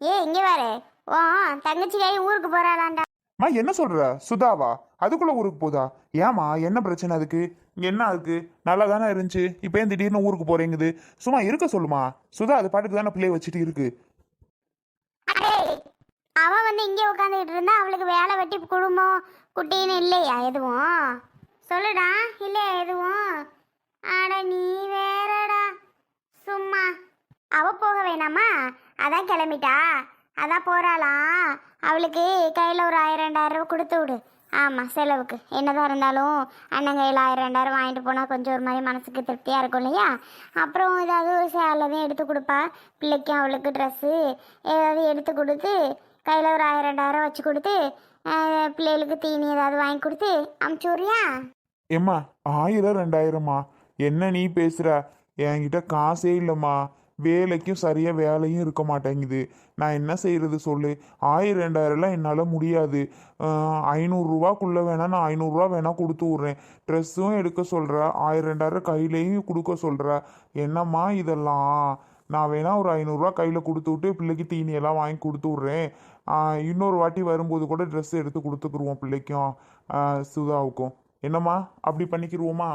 ஏ இங்கே வாரு ஓ தங்கச்சி கை ஊருக்கு போறாளாண்டா. மா என்ன சொல்ற? சுதாவா? அதுக்குள்ள ஊருக்கு போதா? ஏமா என்ன பிரச்சனை அதுக்கு? இங்க என்ன அதுக்கு நல்லா தானே இருந்துச்சு. இப்போ ஏன் திடீர்னு ஊருக்கு போறேங்குது? சும்மா இருக்க சொல்லுமா. சுதா அது பாட்டுக்கு தானே பிள்ளைய வச்சுட்டு இருக்கு. அவ வந்து இங்கே உட்காந்துக்கிட்டு இருந்தா அவளுக்கு வேலை வெட்டி குடும்பம் குட்டின்னு இல்லையா எதுவும்? சொல்லுடா இல்லையா எதுவும்? அட நீ வேறடா. சும்மா. அவ போக வேணாமா? அதான் கிளம்பிட்டா? அதான் போகிறாளாம் அவளுக்கு கையில் ஒரு ஆயிரம் ரெண்டாயிரம் ரூபா கொடுத்து விடு. ஆமாம் செலவுக்கு. என்னதான் இருந்தாலும் அண்ணன் கையில் ஆயிரம் ரெண்டாயிரம் வாங்கிட்டு போனால் கொஞ்சம் ஒரு மாதிரி மனசுக்கு திருப்தியாக இருக்கும் இல்லையா? அப்புறம் ஏதாவது ஒரு சேலதையும் எடுத்து கொடுப்பா. பிள்ளைக்கும் அவளுக்கு ட்ரெஸ்ஸு ஏதாவது எடுத்து கொடுத்து கையில் ஒரு ஆயிரம் ரெண்டாயிரம் வச்சு கொடுத்து பிள்ளைகளுக்கு தீனி ஏதாவது வாங்கி கொடுத்து அமுச்சு விட்றியா? ஏம்மா ஆயிரம் ரெண்டாயிரம்மா. என்ன நீ பேசுகிற என்கிட்ட காசே இல்லைம்மா. வேலைக்கும் சரியாக வேலையும் இருக்க மாட்டேங்குது. நான் என்ன செய்கிறது சொல்லு? ஆயிரம் ரெண்டாயிரம்லாம் என்னால் முடியாது. ஐநூறுரூவாக்குள்ளே ஐநூறுரூவாக்குள்ள நான் ஐநூறுரூவா வேணால் கொடுத்து விட்றேன். ட்ரெஸ்ஸும் எடுக்க சொல்கிற ஆயிரம் ரெண்டாயிரம் கையிலையும் கொடுக்க சொல்கிற என்னம்மா இதெல்லாம்? நான் வேணால் ஒரு ஐநூறுரூவா கையில் கொடுத்து விட்டு பிள்ளைக்கு தீனியெல்லாம் வாங்கி கொடுத்து விட்றேன். இன்னொரு வாட்டி வரும்போது கூட ட்ரெஸ் எடுத்து கொடுத்துக்குருவோம் பிள்ளைக்கும் சுதாவுக்கும். என்னம்மா? அப்படி பண்ணிக்கிருவோமா?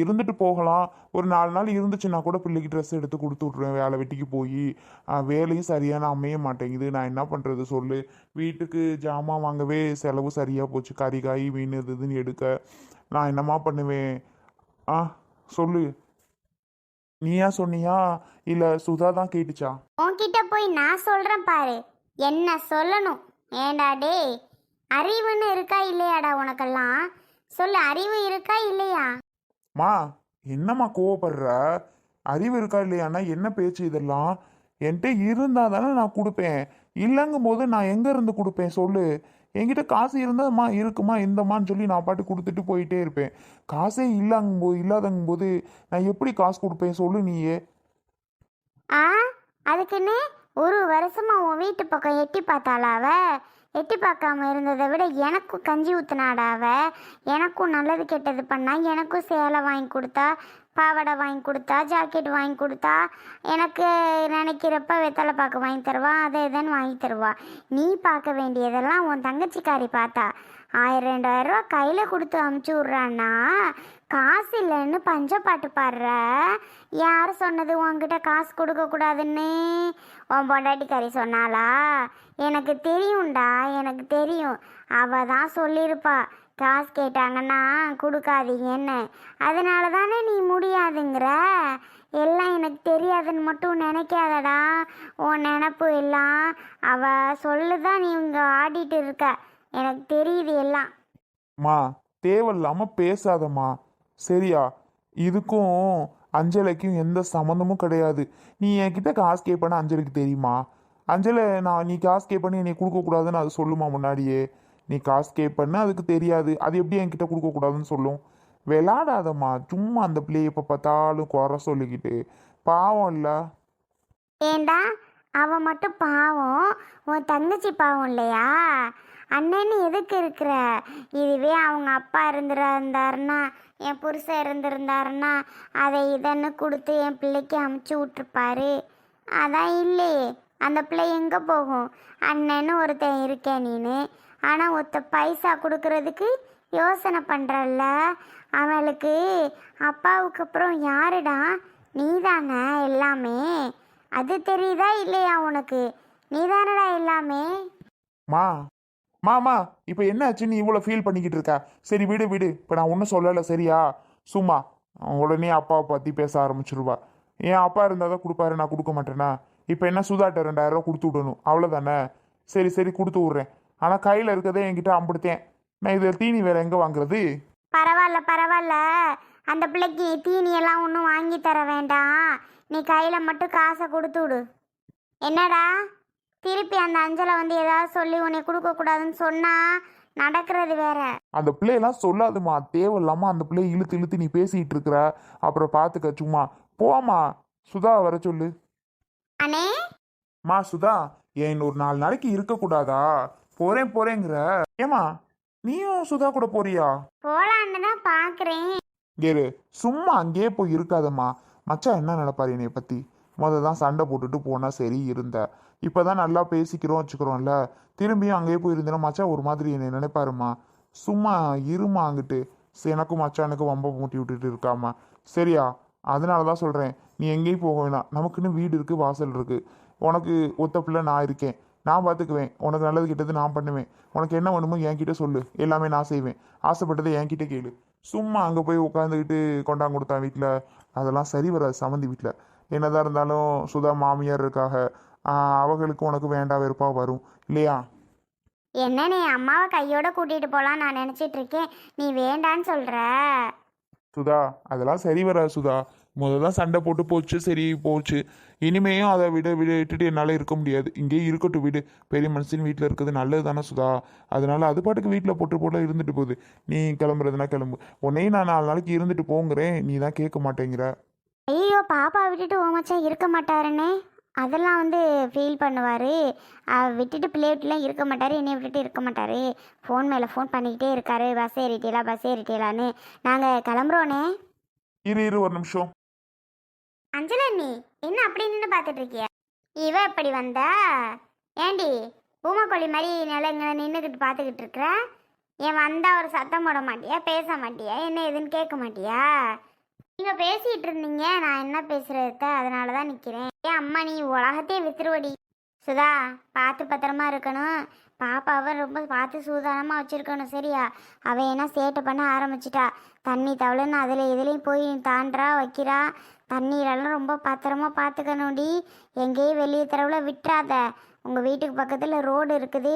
இருந்துட்டு போகலாம். ஒரு நாலு நாள் இருந்துச்சுன்னா கூட பிள்ளைக்கு ட்ரெஸ் எடுத்து கொடுத்து விட்ருவேன் வேலை வெட்டிக்கு போய் வேலையும் சரியான அமைய மாட்டேங்குது. நான் என்ன பண்ணுறது சொல்லு. வீட்டுக்கு ஜாமான் வாங்கவே செலவு சரியாக போச்சு. கறி காய் மீன் இது இதுன்னு எடுக்க. நான் என்னம்மா பண்ணுவேன்? ஆ சொல்லு. நீயா சொன்னியா? இல்லை சுதா தான் கேட்டுச்சா? உன்கிட்ட போய் நான் சொல்கிறேன் பாரு. என்ன சொல்லணும்? ஏண்டா டே அறிவுன்னு இருக்கா இல்லையாடா உனக்கெல்லாம்? சொல்லு அறிவு இருக்கா இல்லையா? மா என்னம்மா கோவப்படுற? அறிவு இருக்கா இல்லையானா என்ன பேச்சு இதெல்லாம்? என்கிட்ட இருந்தால் தானே நான் கொடுப்பேன். இல்லைங்கும் போது நான் எங்கே இருந்து கொடுப்பேன் சொல்லு. என்கிட்ட காசு இருந்தாம்மா இருக்குமா இந்தம்மான்னு சொல்லி நான் பாட்டு கொடுத்துட்டு போயிட்டே இருப்பேன். காசே இல்லாங்கும் போது இல்லாதங்கும் போது நான் எப்படி காசு கொடுப்பேன் சொல்லு நீயே. ஆ அதுக்குன்னு ஒரு வருஷமா உன் வீட்டு பக்கம் எட்டி பார்த்தாளா அவ? எட்டி பார்க்காம இருந்ததை விட எனக்கும் கஞ்சி ஊத்துனாடா அவ. எனக்கும் நல்லது கெட்டது பண்ணா எனக்கும் சேலை வாங்கி கொடுத்தா பாவாடை வாங்கி கொடுத்தா ஜாக்கெட் வாங்கி கொடுத்தா எனக்கு நினைக்கிறப்ப வெத்தலை பாக்கு வாங்கி தருவா அதை இதுன்னு வாங்கி தருவா. நீ பார்க்க வேண்டியதெல்லாம் உன் தங்கச்சிக்காரி பார்த்தா. ஆயிரம் ரெண்டாயிரம் ரூபா கையில் கொடுத்து அமுச்சு விட்றான்னா? காசு இல்லைன்னு பஞ்சப்பாட்டு பாடுற. யார் சொன்னது? உன்கிட்ட காசு கொடுக்கக்கூடாதுன்னு உன் பொண்டாட்டிக்காரி சொன்னாளா? எனக்கு தெரியும்டா எனக்கு தெரியும். அவ தான் சொல்லியிருப்பா. காசு கேட்டாங்கன்னா கொடுக்காதீங்கன்னு. அதனால தானே நீ முடியாதுங்கிற? எல்லாம் எனக்கு தெரியாதுன்னு மட்டும் நினைக்காதடா. உன் நினப்பு எல்லாம் அவ சொல்லுதான் நீ இங்கே ஆடிட்டு இருக்க. எனக்கு தெரியுது எல்லாம். மா தேவையில்லாம பேசாதம்மா. சரியா? இதுக்கும் அஞ்சலைக்கும் எந்த சம்மந்தமும் கிடையாது. நீ என்கிட்ட காசு கேட்பேன்னு அஞ்சலிக்கு தெரியுமா? அஞ்சலை நான் நீ காசு கேட்பேன்னு என்னை கொடுக்கக்கூடாதுன்னு அது சொல்லுமா முன்னாடியே? நீ காசு கேட்பேன்னு அதுக்கு தெரியாது. அது எப்படி என்கிட்ட கொடுக்கக்கூடாதுன்னு சொல்லும்? விளாடாதம்மா சும்மா அந்த பிள்ளைய எப்போ பார்த்தாலும் குறை சொல்லிக்கிட்டு. பாவம் இல்லை. ஏண்டா? அவ மட்டும் பாவம். உன் தங்கச்சி பாவம் இல்லையா? அண்ணன்னு எதுக்கு இருக்கிற? இதுவே அவங்க அப்பா இருந்திருந்தாருன்னா என் புருஷன் இருந்திருந்தாருன்னா அதை இதன்னு கொடுத்து என் பிள்ளைக்கு அமுச்சு விட்டுருப்பாரு. அதான் இல்லையே அந்த பிள்ளை எங்கே போகும்? அண்ணன்னு ஒருத்தன் இருக்கேன் நீனு. ஆனால் ஒருத்த பைசா கொடுக்கறதுக்கு யோசனை பண்ணுறல்ல அவளுக்கு அப்பாவுக்கு அப்புறம் யாருடா? நீ தானே எல்லாமே. அது தெரியுதா இல்லையா உனக்கு? நீதானடா எல்லாமே? மா மாமா இப்போ என்னாச்சு? நீ இவ்வளோ ஃபீல் பண்ணிக்கிட்டு இருக்க. சரி விடு விடு. இப்போ நான் ஒன்றும் சொல்லலை சரியா? சும்மா. உடனே அப்பாவை பற்றி பேச ஆரம்பிச்சிருவா. என் அப்பா இருந்தால் தான் கொடுப்பாரு நான் கொடுக்க மாட்டேனா? இப்போ என்ன சுதாட்ட ரெண்டாயிரம் ரூபா கொடுத்து விடணும். அவ்வளோதானே சரி சரி கொடுத்து விட்றேன். ஆனால் கையில் இருக்கதே என்கிட்ட அம்பிடுத்தேன். நான் இதில் தீனி வேற எங்கே வாங்குறது? பரவாயில்ல பரவாயில்ல. அந்த பிள்ளைக்கு தீனி எல்லாம் ஒன்றும் வாங்கி தர வேண்டாம். நீ கையில் மட்டும் காசை கொடுத்து விடு. என்னடா? திருப்பி அந்த அஞ்சலை வந்து ஏதாவது சொல்லி உன்னை கொடுக்கக்கூடாதுன்னு சொன்னா நடக்கிறது வேற. அந்த பிள்ளையெல்லாம் சொல்லாதுமா தேவையில்லாம அந்த பிள்ளைய இழுத்து இழுத்து நீ பேசிக்கிட்டு இருக்கிற. அப்புறம் பார்த்துக்க சும்மா. போமா சுதா வர சொல்லு. அண்ணே? மா சுதா. ஏன் ஒரு நாலு நாளைக்கு இருக்கக்கூடாதா போறேன் போறேங்கிற. ஏமா நீயும் சுதா கூட போறியா? போலான்னு தான் பார்க்குறேன் கேரு சும்மா அங்கேயே போய் இருக்காதம்மா. மச்சான் என்ன நினைப்பாரு என்னைய பத்தி? முதல் தான் சண்டை போட்டுட்டு போனால் சரி இருந்த. இப்போ தான் நல்லா பேசிக்கிறோம் வச்சுக்கிறோம்ல. திரும்பியும் அங்கேயே போயிருந்தேன்னா மச்சான் ஒரு மாதிரி என்னை நினைப்பாருமா சும்மா இருமா அங்கிட்டு. சரி, எனக்கும் மச்சானுக்கும் வம்ப மூட்டி விட்டுட்டு இருக்காமா சரியா? அதனால தான் சொல்கிறேன் நீ எங்கேயும் போக வேணாம். நமக்குன்னு வீடு இருக்குது வாசல் இருக்குது உனக்கு ஒத்த பிள்ளை நான் இருக்கேன். நான் பார்த்துக்குவேன் உனக்கு நல்லது கிட்டது நான் பண்ணுவேன். உனக்கு என்ன வேணுமோ என்கிட்ட சொல்லு. எல்லாமே நான் செய்வேன். ஆசைப்பட்டதை என்கிட்ட கேளு. சும்மா அங்கே போய் உட்காந்துக்கிட்டு கொண்டாந்து கொடுத்தான் வீட்டில் அதெல்லாம் சரி வராது சம்மந்தி வீட்டில் என்னதான் இருந்தாலும் சுதா மாமியார் இருக்காக அவங்களுக்கு உனக்கு வேண்டாம் வெறுப்பாக வரும் இல்லையா? என்ன நீ அம்மாவை கையோட கூட்டிட்டு போலாம் நான் நினைச்சிட்டு இருக்கேன். நீ வேண்டான்னு சொல்ற. சுதா அதெல்லாம் சரி வராது சுதா. முதல்ல தான் சண்டை போட்டு போச்சு சரி போச்சு. இனிமேயும் அதை விட விட விட்டுட்டு என்னால் இருக்க முடியாது. இங்கேயே இருக்கட்டும் வீடு. பெரிய மனுஷன் வீட்டில் இருக்கிறது நல்லது தானே சுதா? அதனால அது பாட்டுக்கு வீட்டில் போட்டு போட்டு இருந்துட்டு போகுது. நீ கிளம்புறதுனா கிளம்பு. உன்னையும் நான் நாலு நாளைக்கு இருந்துட்டு போங்கிறேன். நீ தான் கேட்க மாட்டேங்கிற. ஐயோ பாப்பா விட்டுட்டு ஓ மச்சான் இருக்க மாட்டாருன்னு? அதெல்லாம் வந்து ஃபீல் பண்ணுவார். விட்டுட்டு பிள்ளைகிட்டலாம் இருக்க மாட்டார் என்னை விட்டுட்டு இருக்க மாட்டார். ஃபோன் மேலே ஃபோன் பண்ணிக்கிட்டே இருக்காரு. பஸ் ஏறிட்டீங்களா பஸ் ஏறிட்டீங்களான்னு நாங்கள் கிளம்புறோனே இரு இரு ஒரு நிமிஷம். அஞ்சலா நீ என்ன அப்படி நின்று பார்த்துட்டு இருக்கிய இவ எப்படி வந்தா? ஏண்டி பூமக்கோழி மாதிரி நில இங்கே நின்றுக்கிட்டு பார்த்துக்கிட்டு இருக்கிற ஏன் வந்தா ஒரு சத்தம் போட மாட்டியா பேச மாட்டியா? என்ன ஏதுன்னு கேட்க மாட்டியா? நீங்கள் பேசிகிட்டு இருந்தீங்க. நான் என்ன பேசுகிறத அதனால தான் நிற்கிறேன் ஏன் அம்மா நீ உலகத்தையே வித்துருவடி. சுதா பார்த்து பத்திரமா இருக்கணும். பாப்பாவை ரொம்ப பார்த்து சூதானமாக வச்சுருக்கணும். சரியா? அவள் என்ன சேட்டை பண்ண ஆரம்பிச்சிட்டா. தண்ணி தவளைன்னு அதில் எதுலேயும் போய் தாண்டா வைக்கிறா. தண்ணீரெல்லாம் ரொம்ப பத்திரமா பார்த்துக்கணும்டி. எங்கேயும் வெளியே தரவில் விட்டுறாத. உங்கள் வீட்டுக்கு பக்கத்தில் ரோடு இருக்குது.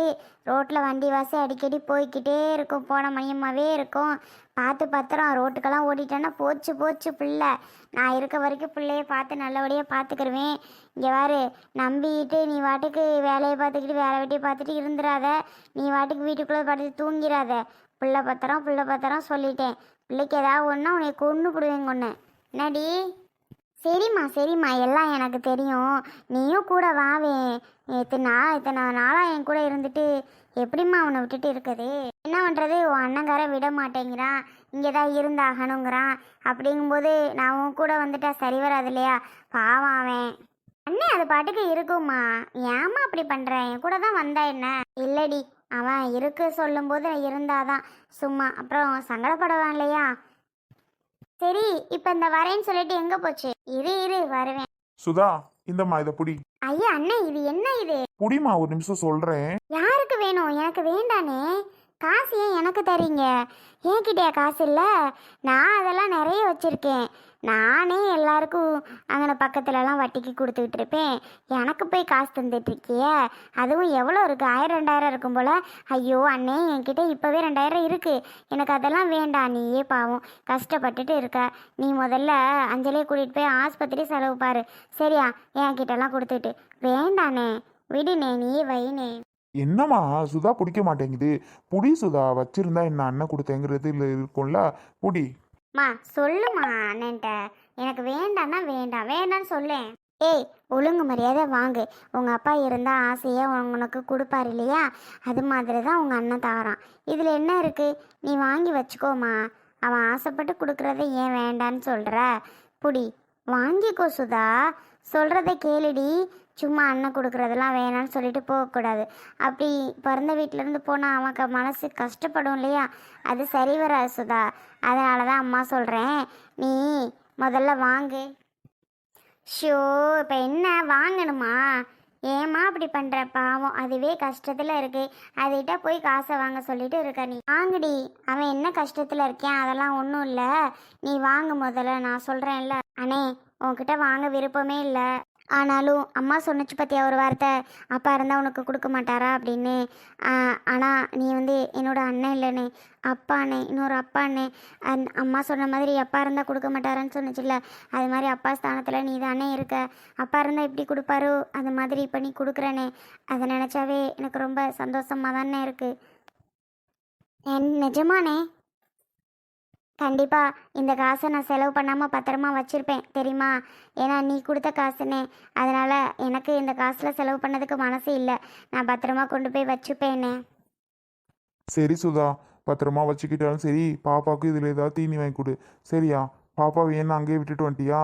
ரோட்டில் வண்டி வாசி அடிக்கடி போய்க்கிட்டே இருக்கும். போன மணியமாகவே இருக்கும். பார்த்து பத்திரம் ரோட்டுக்கெல்லாம் ஓடிட்டேன்னா போச்சு போச்சு பிள்ளை. நான் இருக்க வரைக்கும் பிள்ளைய பார்த்து நல்லபடியாக பார்த்துக்கிருவேன் இங்கே வாரு நம்பிக்கிட்டு நீ வாட்டுக்கு வேலையை பார்த்துக்கிட்டு வேலை வெட்டியை பார்த்துட்டு இருந்துடாத நீ வாட்டுக்கு வீட்டுக்குள்ளே படுத்து தூங்கிடாத பிள்ளை பத்திரம் பிள்ளை பத்திரம் சொல்லிட்டேன். பிள்ளைக்கு ஏதாவது ஒன்றா உன்னை கொண்டு போடுவேங்க ஒன்று என்னடி? சரிம்மா சரிம்மா. எல்லாம் எனக்கு தெரியும். நீயும் கூட வாவே இத்தனை நாள் இத்தனை நாளாக என் கூட இருந்துட்டு எப்படிம்மா அவனை விட்டுட்டு இருக்குது? என்ன பண்ணுறது உன் அண்ணங்கார விட மாட்டேங்கிறான் இங்கே தான் இருந்தாகணுங்கிறான். அப்படிங்கும்போது நான் உன் கூட வந்துட்டா சரி வராது இல்லையா? பாவம் அவன். அண்ணே அது பாட்டுக்கு இருக்கும்மா. ஏமா அப்படி பண்ணுறேன் என் கூட தான் வந்தா என்ன? இல்லடி அவன் இருக்கு சொல்லும்போது இருந்தாதான். சும்மா அப்புறம் சங்கடப்படுவான் இல்லையா? சரி இப்போ இந்த வரேன்னு சொல்லிட்டு எங்கே போச்சு? இரு இரு வருவேன். சுதா இந்தம்மா இதை புடி. ஐயா அண்ணே இது என்ன இது? புடிமா ஒரு நிமிஷம் சொல்கிறேன் யாருக்கு வேணும்? எனக்கு வேண்டானே. காசு ஏன் எனக்கு தரீங்க? என்கிட்டயா காசு இல்லை? நான் அதெல்லாம் நிறைய வச்சுருக்கேன். நானே எல்லாருக்கும் அங்கே பக்கத்துலலாம் வட்டிக்கு கொடுத்துக்கிட்டு இருப்பேன் எனக்கு போய் காசு தந்துட்டுருக்கிய? அதுவும் எவ்வளோ இருக்குது ஆயிரம் ரெண்டாயிரம் இருக்கும் போல். ஐயோ அண்ணே என்கிட்ட இப்போவே ரெண்டாயிரம் இருக்குது எனக்கு அதெல்லாம் வேண்டாம். நீயே பாவம் கஷ்டப்பட்டுட்டு இருக்க. நீ முதல்ல அஞ்சலே கூட்டிகிட்டு போய் ஆஸ்பத்திரி செலவு பாரு. சரியா? என்கிட்டலாம் கொடுத்துட்டு. வேண்டானே விடுனே நீயே வைனே என்னம்மா சுதா பிடிக்க மாட்டேங்குது. புடி சுதா வச்சிருந்தா என்ன அண்ணன் கொடுத்தேங்கிறது இல்லை இருக்கும்ல. புடி. மா சொல்லுமா அண்ணன்ட்ட. எனக்கு வேண்டான்னா வேண்டாம். வேண்டாம்னு சொல்லேன். ஏய் ஒழுங்கு மரியாதை வாங்கு. உங்கள் அப்பா இருந்தால் ஆசையாக உனக்கு கொடுப்பாரு இல்லையா? அது மாதிரி தான் உங்கள் அண்ணன் தாரான் இதில் என்ன இருக்குது நீ வாங்கி வச்சுக்கோமா. அவன் ஆசைப்பட்டு கொடுக்குறத ஏன் வேண்டான்னு சொல்கிற புடி வாங்கிக்கோ சுதா. சொல்கிறத கேளுடி. சும்மா அண்ணன் கொடுக்குறதெல்லாம் வேணான்னு சொல்லிட்டு போகக்கூடாது அப்படி பிறந்த வீட்டிலேருந்து போனால் அவனுக்கு மனசு கஷ்டப்படும் இல்லையா? அது சரி வராது சுதா. அதனால தான் அம்மா சொல்கிறேன் நீ முதல்ல வாங்கு. ஷோ இப்போ என்ன? வாங்கணுமா? ஏம்மா அப்படி பண்ணுற பாவம் அதுவே கஷ்டத்தில் இருக்கு. அதுகிட்ட போய் காசை வாங்க சொல்லிட்டு இருக்க நீ. வாங்குடி. அவன் என்ன கஷ்டத்தில் இருக்கேன் அதெல்லாம் ஒன்றும் இல்லை. நீ வாங்கு முதல்ல. நான் சொல்கிறேன்ல அண்ணே உன்கிட்ட வாங்க விருப்பமே இல்லை. ஆனாலும் அம்மா சொன்னிச்சு பற்றியா ஒரு வார்த்தை? அப்பா இருந்தால் உனக்கு கொடுக்க மாட்டாரா அப்படின்னு? ஆனால் நீ வந்து என்னோட அண்ணன் இல்லைனே அப்பாண்ணே இன்னொரு அப்பாண்ணே அந் அம்மா சொன்ன மாதிரி அப்பா இருந்தால் கொடுக்க மாட்டாரான்னு சொன்னுச்சுல்ல? அது மாதிரி அப்பா ஸ்தானத்தில் நீ தானே இருக்க. அப்பா இருந்தால் எப்படி கொடுப்பாரோ? அது மாதிரி இப்போ நீ கொடுக்குறனே. அதை நினச்சாவே எனக்கு ரொம்ப சந்தோஷமாக தானே இருக்குது என் நிஜமானே? கண்டிப்பாக இந்த காசை நான் செலவு பண்ணாமல் பத்திரமா வச்சுருப்பேன் தெரியுமா? ஏன்னா நீ கொடுத்த காசுனே. அதனால் எனக்கு இந்த காசில் செலவு பண்ணதுக்கு மனசு இல்லை. நான் பத்திரமா கொண்டு போய் வச்சுப்பேனே. சரி சுதா. பத்திரமா வச்சுக்கிட்டாலும் சரி பாப்பாவுக்கு இதில் ஏதாவது தீனி வாங்கி கொடு. சரியா? பாப்பா வேணும் அங்கேயே விட்டுட்டு வந்துட்டியா?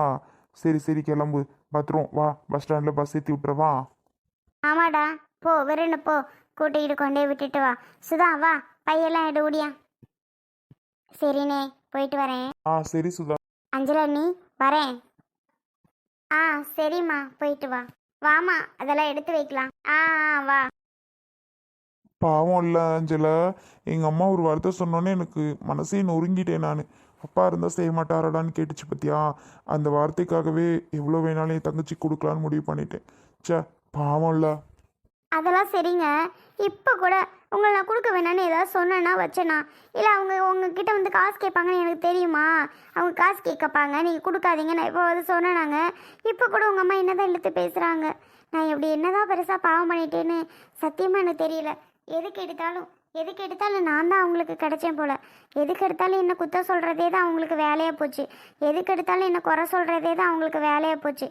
சரி சரி கிளம்பு. பத்திரம் வா. பஸ் ஸ்டாண்டில் பஸ் ஏற்றி விட்டுறவா ஆமாடா. போ விருன்னு போ. கூட்டிகிட்டு கொண்டே விட்டுட்டு வா. சுதா வா. பையெல்லாம் எடு ஓடியா. சரிண்ணே. போயிட்டு வரேன். ஆ சரி சுதா. அஞ்சலா நீ வரேன். ஆ சரிம்மா போயிட்டு வா. வாமா அதெல்லாம் எடுத்து வைக்கலாம். ஆ ஆ, வா. பாவம் இல்லை அஞ்சலா. எங்கள் அம்மா ஒரு வார்த்தை சொன்னோன்னே எனக்கு மனசே நொறுங்கிட்டேன் நான். அப்பா இருந்தால் செய்ய மாட்டாரடான்னு கேட்டுச்சு பத்தியா? அந்த வார்த்தைக்காகவே எவ்வளோ வேணாலும் என் தங்கச்சி கொடுக்கலான்னு முடிவு பண்ணிட்டேன். ச்சே பாவம் இல்லை. அதெல்லாம் சரிங்க. இப்போ கூட உங்களை நான் கொடுக்க வேணாம்னு ஏதாவது சொன்னேன்னா வச்சேனா? இல்லை அவங்க உங்ககிட்ட வந்து காசு கேட்பாங்கன்னு எனக்கு தெரியுமா? அவங்க காசு கேட்கப்பாங்க. நீங்கள் கொடுக்காதீங்க. நான் இப்போ வந்து சொன்னேனாங்க. இப்போ கூட உங்கள் அம்மா என்னதான் இழுத்து பேசுகிறாங்க நான் இப்படி என்னதான் பெருசாக பாவம் பண்ணிட்டேன்னு சத்தியமாக எனக்கு தெரியல. எதுக்கு எடுத்தாலும் எதுக்கு எடுத்தாலும் நான் தான் அவங்களுக்கு கிடைச்சேன் போல். எதுக்கு எடுத்தாலும் என்ன குத்த சொல்கிறதே தான் அவங்களுக்கு வேலையாக போச்சு. எதுக்கு எடுத்தாலும் என்ன குறை சொல்கிறதே தான் அவங்களுக்கு வேலையாக போச்சு.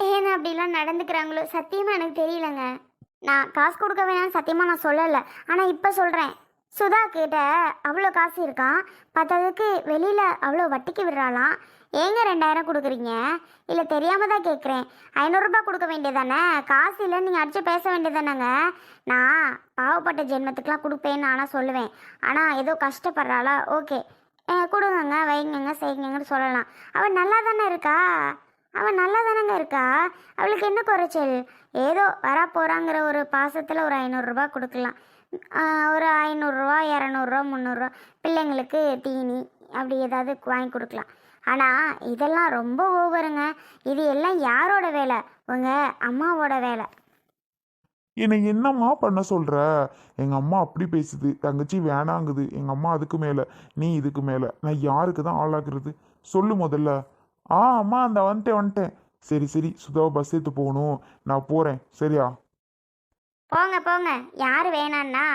ஏன் அப்படிலாம் நடந்துக்கிறாங்களோ? சத்தியமாக எனக்கு தெரியலங்க. நான் காசு கொடுக்க வேணாம்னு சத்தியமாக நான் சொல்லலை. ஆனால் இப்போ சொல்கிறேன் சுதா கிட்ட அவ்வளோ காசு இருக்கான் பத்ததுக்கு வெளியில் அவ்வளோ வட்டிக்கு விடுறாளாம். ஏங்க ரெண்டாயிரம் கொடுக்குறீங்க? இல்லை தெரியாமல் தான் கேட்குறேன் ஐநூறுரூபா கொடுக்க வேண்டியதானே காசு இல்லைன்னு நீங்கள் அடித்து பேச வேண்டியதானேங்க நான் பாவப்பட்ட ஜென்மத்துக்கெலாம் கொடுப்பேன்னு ஆனால் சொல்லுவேன். ஆனால் ஏதோ கஷ்டப்படுறாளா? ஓகே. கொடுங்கங்க வைங்கங்க செய்யுங்கன்னு சொல்லலாம். அவள் நல்லா தானே இருக்கா? அவள் நல்லா தானங்க இருக்கா? அவளுக்கு என்ன குறைச்சல்? ஏதோ வர போகிறாங்கிற ஒரு பாசத்தில் ஒரு ஐநூறுரூபா கொடுக்கலாம். ஒரு ஐநூறுரூவா இரநூறுவா முந்நூறுரூவா பிள்ளைங்களுக்கு தீனி அப்படி ஏதாவது வாங்கி கொடுக்கலாம். ஆனால் இதெல்லாம் ரொம்ப ஓவருங்க. இது எல்லாம் யாரோட வேலை? உங்கள் அம்மாவோட வேலை. என்னை என்னம்மா பண்ண சொல்கிற எங்கள் அம்மா அப்படி பேசுது. தங்கச்சி வேணாங்குது. எங்கள் அம்மா அதுக்கு மேலே நீ இதுக்கு மேலே. நான் யாருக்கு தான் ஆளாக்குறது? சொல்லு முதல்ல. ஆ அம்மா அந்த வந்துட்டேன் வந்துட்டேன். சரி சரி சுதாவை பஸ் ஏற்று போகணும். நான் போறேன். சரியா? போங்க போங்க. யார் வேணான்னா?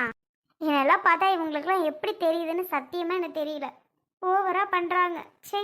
என்னெல்லாம் பார்த்தா இவங்களுக்குலாம் எப்படி தெரியுதுன்னு சத்தியமாக எனக்கு தெரியல. ஓவராக பண்ணுறாங்க சே